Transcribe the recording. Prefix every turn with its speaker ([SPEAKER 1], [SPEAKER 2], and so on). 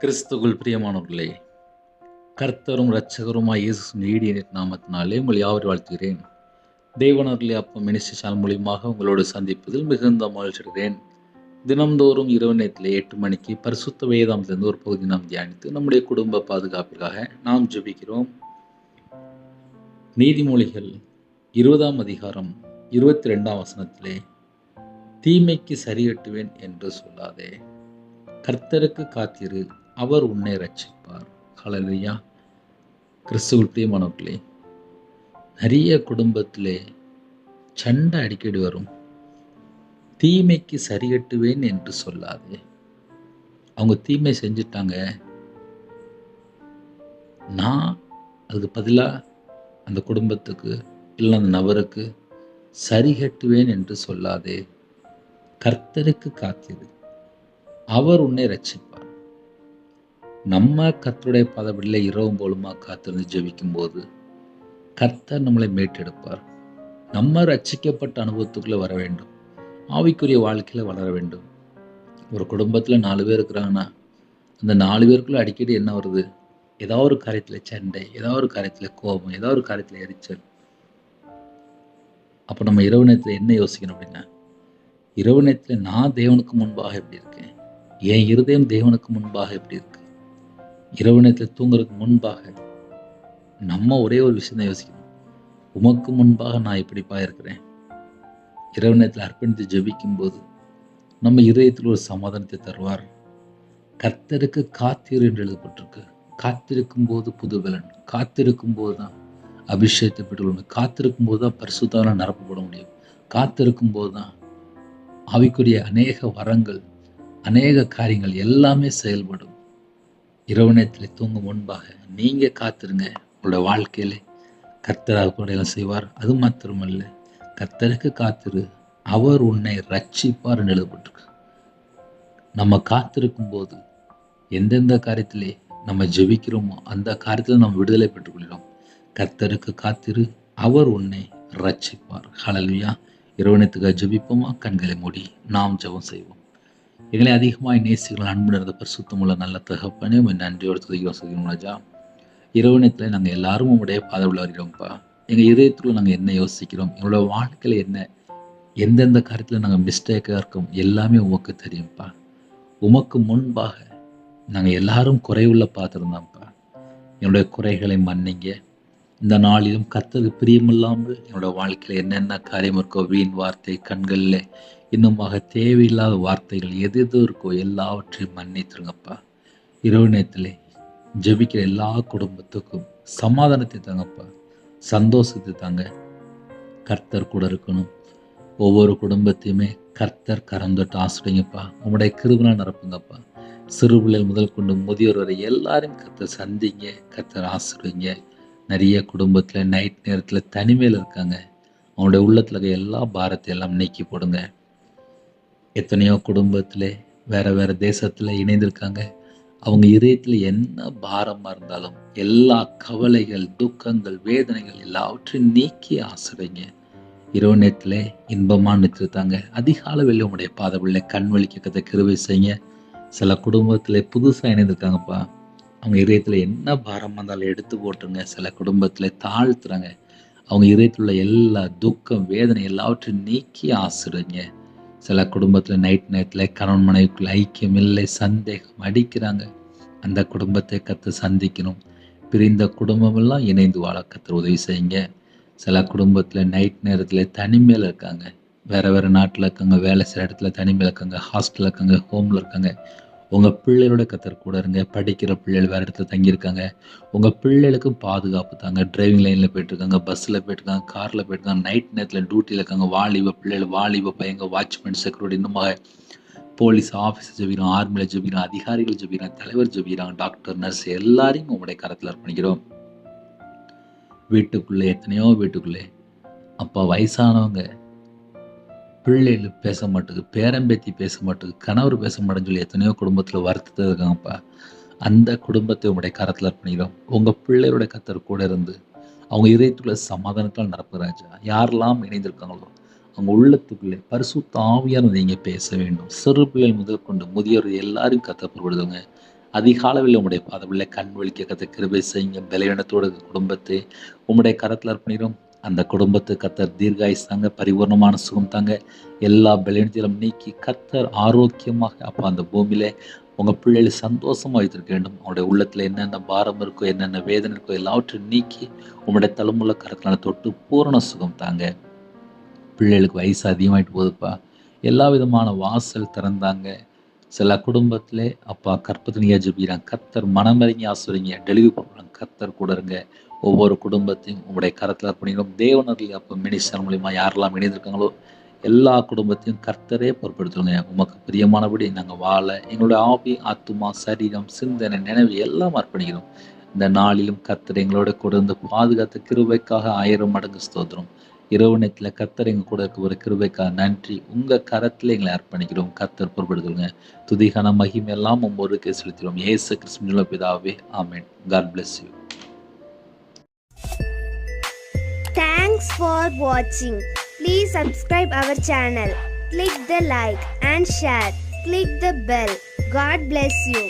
[SPEAKER 1] கிறிஸ்துகள் பிரியமானவர்களே கர்த்தரும் இரட்சகருமாய் இயேசு நீடிய நாமத்தினாலே உங்கள் யாவரை வாழ்த்துகிறேன். தேவனர்களே அப்போ மினிஸ்டர் மூலியமாக உங்களோடு சந்திப்பதில் மிகுந்த மகிழ்ச்சிடுகிறேன் தினம்தோறும் இரவு நேரத்தில் எட்டு மணிக்கு பரிசுத்த வேதாமத்திலிருந்து ஒரு பகுதி நாம் தியானித்து நம்முடைய குடும்ப பாதுகாப்பிற்காக நாம் ஜெபிக்கிறோம். நீதிமொழிகள் இருபதாம் அதிகாரம் இருபத்தி ரெண்டாம் வசனத்திலே தீமைக்கு சரியட்டுவேன் என்று சொல்லாதே. கர்த்தருக்கு காத்திரு அவர் உன்னை ரட்சிப்பார் ஹalleluya. கிறிஸ்துவ பிரியமானவர்களே நிறைய குடும்பத்திலே சண்டை அடிக்கடி வரும். தீமைக்கு சரியட்டுவேன் என்று சொல்லாதே. அவங்க தீமை செஞ்சிட்டாங்க. நான் அதுக்கு பதிலாக அந்த குடும்பத்துக்கு இல்லை அந்த நபருக்கு சரி கட்டுவேன் என்று சொல்லாதே. கர்த்தருக்கு காத்திரு. அவர் உன்னை ரட்சிப்பார் நம்ம கத்தருடைய பதவியில் இரவும் போலுமா காத்திருந்து ஜெபிக்கும் போது கர்த்தர் நம்மளை மீட்டெடுப்பார். நம்ம ரட்சிக்கப்பட்ட அனுபவத்துக்குள்ளே வர வேண்டும். ஆவிக்குரிய வாழ்க்கையில் வளர வேண்டும். ஒரு குடும்பத்தில் நாலு பேர் இருக்கிறாங்கன்னா அந்த நாலு பேருக்குள்ளே அடிக்கடி என்ன வருது? ஏதாவது ஒரு காரியத்தில் சண்டை ஏதாவது ஒரு காரியத்தில் கோபம் ஏதாவது ஒரு காரியத்தில் எரிச்சல். அப்போ நம்ம இரவு நேரத்தில் என்ன யோசிக்கணும் அப்படின்னா இரவு நேரத்தில் நான் தேவனுக்கு முன்பாக எப்படி இருக்கேன்? என் இருதயம் தேவனுக்கு முன்பாக எப்படி இருக்கு? இரவு நேரத்தில் தூங்குறதுக்கு முன்பாக நம்ம ஒரே ஒரு விஷயம் தான் யோசிக்கணும். உமக்கு முன்பாக நான் எப்படிப்பா இருக்கிறேன் இரவு நேரத்தில் அர்ப்பணித்து ஜெபிக்கும் போது நம்ம இதயத்தில் ஒரு சமாதானத்தை தருவார். கர்த்தருக்கு காத்திரு என்று எழுதப்பட்டிருக்கு. காத்திருக்கும் போது புதுபலன் காத்திருக்கும் போது தான் அபிஷேகத்தை பெற்றுக்கொள்ள காத்திருக்கும் போது தான் பரிசுத்தான நிரப்பப்பட முடியும். காத்திருக்கும் போது தான் ஆவிக்குரிய அநேக வரங்கள் அநேக காரியங்கள் எல்லாமே செயல்படும். இரவு நேரத்தில் தூங்கும் முன்பாக நீங்கள் காத்திருங்க. உங்களோட வாழ்க்கையில கர்த்தராக கூட எல்லாம் செய்வார். அது மாத்திரமல்ல கர்த்தருக்கு காத்திரு. அவர் உன்னை ரட்சிப்பார் என்று எழுதப்பட்டிருக்கு. நம்ம காத்திருக்கும் போது எந்தெந்த காரியத்திலே நம்ம ஜெபிக்கிறோமோ அந்த காரியத்தில் நம்ம விடுதலை பெற்றுக்கொள்கிறோம். கர்த்தருக்கு காத்திரு. அவர் உன்னை ரட்சிப்பார் ஹலலுயா இரவணத்துக்காக ஜெபிப்போமா? கண்களை மூடி. நாம் ஜெபம் செய்வோம். எங்களை அதிகமாக நேசிகள் அன்பு நிறைந்த பரிசுத்தமுள்ள நல்ல தகப்பனே உங்கள் நன்றியோடு துதிக்கிறோம் சொல்கிறோம் ராஜா. நேரத்தில் நாங்கள் எல்லாரும் உங்களுடைய பாதவில் வருகிறோம்ப்பா. எங்கள் இதயத்தில் நாங்கள் என்ன யோசிக்கிறோம் எங்களோட வாழ்க்கையில் என்ன எந்தெந்த காரியத்தில் நாங்கள் மிஸ்டேக்காக இருக்கோம் எல்லாமே உமக்கு தெரியும்ப்பா உமக்கு முன்பாக நாங்கள் எல்லாரும் குறைவுள்ள பார்த்துருந்தோம்ப்பா என்னுடைய குறைகளை மன்னிங்க. இந்த நாளிலும் கத்தது பிரியமில்லாமல் என்னோட வாழ்க்கையில் என்னென்ன காரியம் இருக்கோ வீண் வார்த்தை கண்களில் இன்னுமாக தேவையில்லாத வார்த்தைகள் எது எது இருக்கோ எல்லாவற்றையும் மன்னித்துருங்கப்பா. இரவு நேரத்தில் ஜெபிக்கிற எல்லா குடும்பத்துக்கும் சமாதானத்தை தாங்கப்பா. சந்தோஷத்தை தாங்க. கர்த்தர் கூட இருக்கணும். ஒவ்வொரு குடும்பத்தையுமே கர்த்தர் கறந்துட்டு ஆசிரியங்கப்பா. உங்களுடைய கிருபனாக நிரப்புங்கப்பா. சிறு பிள்ளைகள் முதல் கொண்டு முதியோர் வரை எல்லாரையும் கர்த்தர் சந்திங்க கர்த்தர் ஆசிரியங்க. நிறைய குடும்பத்தில் நைட் நேரத்தில் தனிமையில் இருக்காங்க. அவங்களுடைய உள்ளத்தில் எல்லா பாரத்தையும் எல்லாம் நீக்கி போடுங்க. எத்தனையோ குடும்பத்தில் வேறு வேறு தேசத்தில் இணைந்திருக்காங்க. அவங்க இதயத்தில் என்ன பாரமாக இருந்தாலும் எல்லா கவலைகள் துக்கங்கள் வேதனைகள் எல்லாவற்றையும் நீக்கி ஆசிரியங்க இரவு நேரத்தில் இன்பமாக நிறுத்திருந்தாங்க அதிகால வெளியே உங்களுடைய பாதவில்லை கண் வலிக்க கிருவை செய்யுங்க. சில குடும்பத்தில் புதுசாக இணைந்திருக்காங்கப்பா. அவங்க இதயத்தில் என்ன பாரமாக இருந்தாலும் எடுத்து போட்டுருங்க. சில குடும்பத்தில் தாழ்த்துறாங்க. அவங்க இதயத்தில் உள்ள எல்லா துக்கம் வேதனை எல்லாவற்றையும் நீக்கி ஆசிடுங்க சில குடும்பத்தில் நைட் நேரத்தில் கணவன் மனைவிக்குள்ள ஐக்கியம் இல்லை சந்தேகம் அடிக்கிறாங்க. அந்த குடும்பத்தை கற்று சந்திக்கணும். பிரிந்த குடும்பமெல்லாம் இணைந்து வாழ கற்று உதவி செய்யுங்க. சில குடும்பத்தில் நைட் நேரத்தில் தனிமையில் இருக்காங்க. வேறு வேறு நாட்டில் இருக்காங்க வேலை செய்கிற இடத்துல தனிமையில் இருக்காங்க ஹாஸ்டலில் இருக்காங்க ஹோமில் இருக்காங்க. உங்கள் பிள்ளைகளோட கத்தர் கூட இருங்க. படிக்கிற பிள்ளைகள் வேறு இடத்துல தங்கியிருக்காங்க. உங்கள் பிள்ளைகளுக்கும் பாதுகாப்பு தாங்க. டிரைவிங் லைனில் போயிட்டுருக்காங்க பஸ்ஸில் போயிட்டுருக்காங்க காரில் போயிட்டுருக்காங்க நைட் நேரத்தில் டியூட்டியில் இருக்காங்க. வாலிப பிள்ளைகள் வாலிப பையங்க வாட்ச்மேன் செக்யூரிட்டி இன்னுமாக போலீஸ் ஆஃபீஸர் ஜபிக்கிறோம் ஆர்மியில் ஜபிக்கிறோம் அதிகாரிகள் ஜபிக்கிறாங்க தலைவர் ஜபிக்கிறாங்க டாக்டர் நர்ஸ் எல்லாரையும் உங்களுடைய கரத்தில் அர்ப்பணிக்கிறோம். வீட்டுக்குள்ளே எத்தனையோ வீட்டுக்குள்ளே. அப்போ வயசானவங்க பிள்ளைகள் பேச மாட்டேது பேரம்பேத்தி பேச மாட்டேது கணவர் பேச மாட்டேன்னு சொல்லி எத்தனையோ குடும்பத்தில் வருத்தத்தை இருக்காங்கப்பா. அந்த குடும்பத்தை உங்களுடைய கரத்தில் அர்ப்பணிக்கிறோம். உங்கள் பிள்ளையோட கத்தர் கூட இருந்து அவங்க இதயத்துக்குள்ள சமாதானத்தால் நடப்புகிறாச்சா யாரெல்லாம் இணைந்திருக்காங்களோ அவங்க உள்ளத்துக்குள்ளே பரிசுத்த ஆவியான நீங்கள் பேச வேண்டும். சிறு பிள்ளைகள் முதல் கொண்டு முதியோர் எல்லாரையும் கத்தப்படுவதுங்க அதிகாலவில் உங்களுடைய பாதவில்லை கண் விழிக்க கத்த கிருபை செய்யுங்க. பலவீனத்தோட குடும்பத்தை உம்முடைய கரத்தில் அர்ப்பணிக்கிறோம். அந்த குடும்பத்தை கத்தர் தீர்காயுஸ் தாங்க பரிபூர்ணமான சுகம் தாங்க. எல்லா பலவீனத்திலும் நீக்கி கத்தர் ஆரோக்கியமாக அப்போ அந்த பூமியில் உங்கள் பிள்ளைகள் சந்தோஷமாக வைத்திருக்க வேண்டும். அவங்களுடைய உள்ளத்தில் என்னென்ன பாரம் இருக்கோ என்னென்ன வேதனை இருக்கோ எல்லாவற்றையும் நீக்கி உங்களுடைய தலைமுள்ள கரத்தினால தொட்டு பூரண சுகம் தாங்க. பிள்ளைகளுக்கு வயசு அதிகமாகிட்டு போகுதுப்பா. எல்லா விதமான வாசல் திறந்தாங்க. சில குடும்பத்திலே அப்பா கற்பத்தினியாக ஜெபிக்கிறாங்க கத்தர் மனமறிஞ்சு ஆசுரிங்க டெலிவரி பண்ணுறாங்க கத்தர் கூட இருங்க. ஒவ்வொரு குடும்பத்தையும் உங்களுடைய கரத்தில் அர்ப்பணிக்கிறோம். தேவனர்கள் அப்போ மினிஸ்டர் மூலிமா யாரெல்லாம் இணைந்திருக்காங்களோ எல்லா குடும்பத்தையும் கர்த்தரே பொறுப்படுத்துங்க உமக்கு பிரியமானபடி நாங்கள் வாழ எங்களுடைய ஆவி ஆத்துமா சரீரம் சிந்தனை நினைவு எல்லாம் அர்ப்பணிக்கிறோம். இந்த நாளிலும் கர்த்தர் எங்களோட கூட இருந்து பாதுகாத்த கிருபைக்காக ஆயிரம் மடங்கு ஸ்தோத்திரம். இரவு நேரத்தில் கத்தர் எங்க கூட இருக்க ஒரு கிருபைக்காக நன்றி உங்க கரத்தில் எங்களை அர்ப்பணிக்கிறோம் கத்தர் பொறுப்படுத்துங்க துதிகான மகிமை எல்லாம் ஒவ்வொருக்கு செலுத்திடுவோம் ஏசு கிறிஸ்துவின் பிதாவே ஆமேன் God bless you
[SPEAKER 2] Thanks for watching. Please subscribe our channel. Click the like and share. Click the bell. God bless you.